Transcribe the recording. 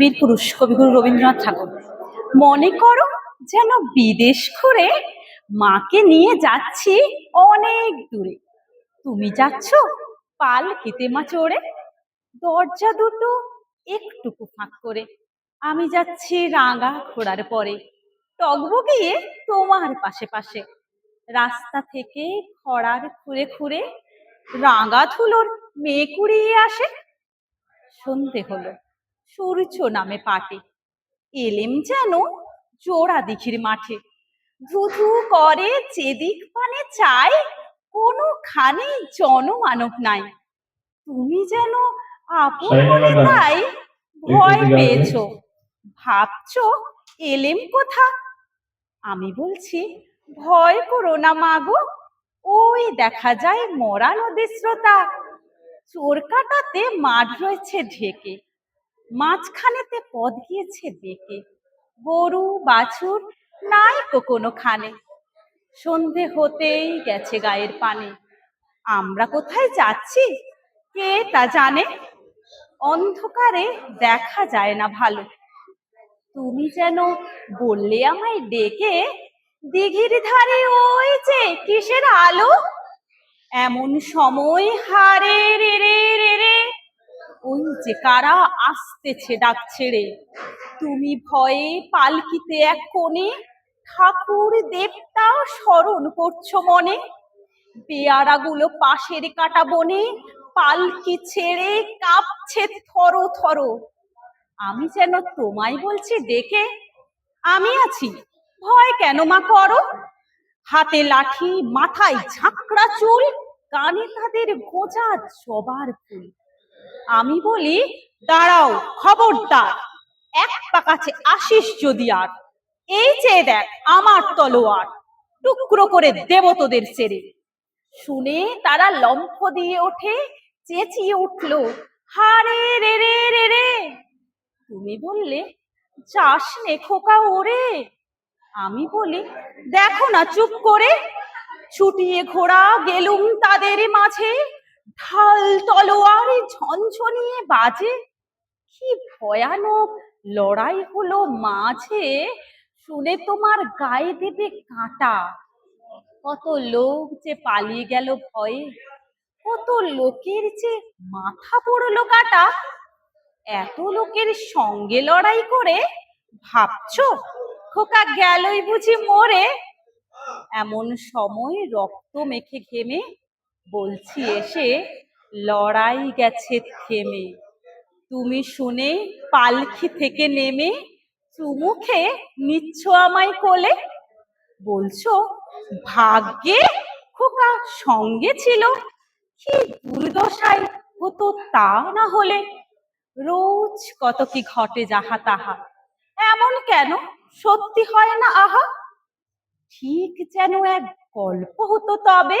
বীরপুরুষ কবিগুরু রবীন্দ্রনাথ ঠাকুর। মনে করো যেন বিদেশ ঘুরে মাকে নিয়ে যাচ্ছি অনেক দূরে। তুমি যাচ্ছ পাল কেতে মা চড়ে, দরজা দুটো একটুকু ফাঁক করে। আমি যাচ্ছি রাঙা ঘোড়ার পরে টগবগিয়ে তোমার পাশে পাশে। রাস্তা থেকে খড়ার খুঁড়ে খুঁড়ে রাঙা ধুলোর মেয়ে কুড়িয়ে আসে। সন্ধে হলো। সূর্য নামে পাটে। এলেম যেন জোড়া দিঘির মাঠে। ধুধু করে যেদিক পানে চাই কোনোখানে জনমানব নাই। তুমি যেন আপন তাই ভয় পেয়েছ। ভাবছ এলেম কোথা? আমি বলছি ভয় করো না মাগো ওই দেখা যায় মরা নদীর স্রোতা। চোর কাটাতে মাঠ রয়েছে ঢেকে। মাঝখানেতে পথ গিয়েছে বেঁকে। গরু, বাছুর, নাই কোনো খানে সন্ধে হতেই গেছে গায়ের পানে। আমরা কোথায় যাচ্ছি? কে তা জানে? অন্ধকারে দেখা যায় না ভালো। তুমি যেন বললে আমায় ডেকে, দিঘির ধারে ওই যে কিসের আলো? এমন সময় হারে রে রে রে রে ওই যে কারা আসতেছে ডাক ছেড়ে, তুমি ভয়ে পালকিতে এক কোণে ঠাকুর দেবতাও স্মরণ করছ মনে? পেয়ারাগুলো পাশের কাটা বনে পালকি ছেড়ে কাঁপছে থরো থরো। আমি যেন তোমায় বলছি দেখে আমি আছি, ভয় কেন মা করো? হাতে লাঠি, মাথায় ঝাঁকড়া চুল, কানে তাদের গোজা জবার ফুল। আমি বলি, দাঁড়াও, খবরদার। এক পা কাছে আসিস যদি আর। এই চেয়ে দেখ, আমার তলোয়ার। টুকরো করে দেব তোদের ছেড়ে শুনে তারা লম্ফ দিয়ে ওঠে, চেঁচিয়ে উঠল, হারে রে রে রে রে! তুমি বললে, যাস নে খোকা ওরে! আমি বলি, দেখো না চুপ করে। ছুটিয়ে ঘোড়া গেলুম তাদের মাঝে। ঢাল তলোয়ার ঝনঝনিয়ে বাজে? কি ভয়ানক লড়াই হলো মাঝে? শুনে তোমার গায়ে দেবে কাঁটা। কত লোক যে পালিয়ে গেল ভয়ে। কত লোকের যে মাথা পড়ল কাটা। এত লোকের সঙ্গে লড়াই করে? ভাবছ? খোকা গেলই বুঝি মরে। এমন সময় রক্ত মেখে ঘেমে বলছি, এসে লড়াই গেছে থেমে। তুমি শুনে পালকি থেকে নেমে চুমুখে নিচ্ছ আমায় কোলে? বলছো, ভাগ্যে খোকা সঙ্গে ছিল। কি দুর্দশায় হতো তা না হলে। রোজ কত কি ঘটে যাহা তাহা। এমন কেন? সত্যি হয় না আহা। ঠিক যেন এক গল্প হতো তবে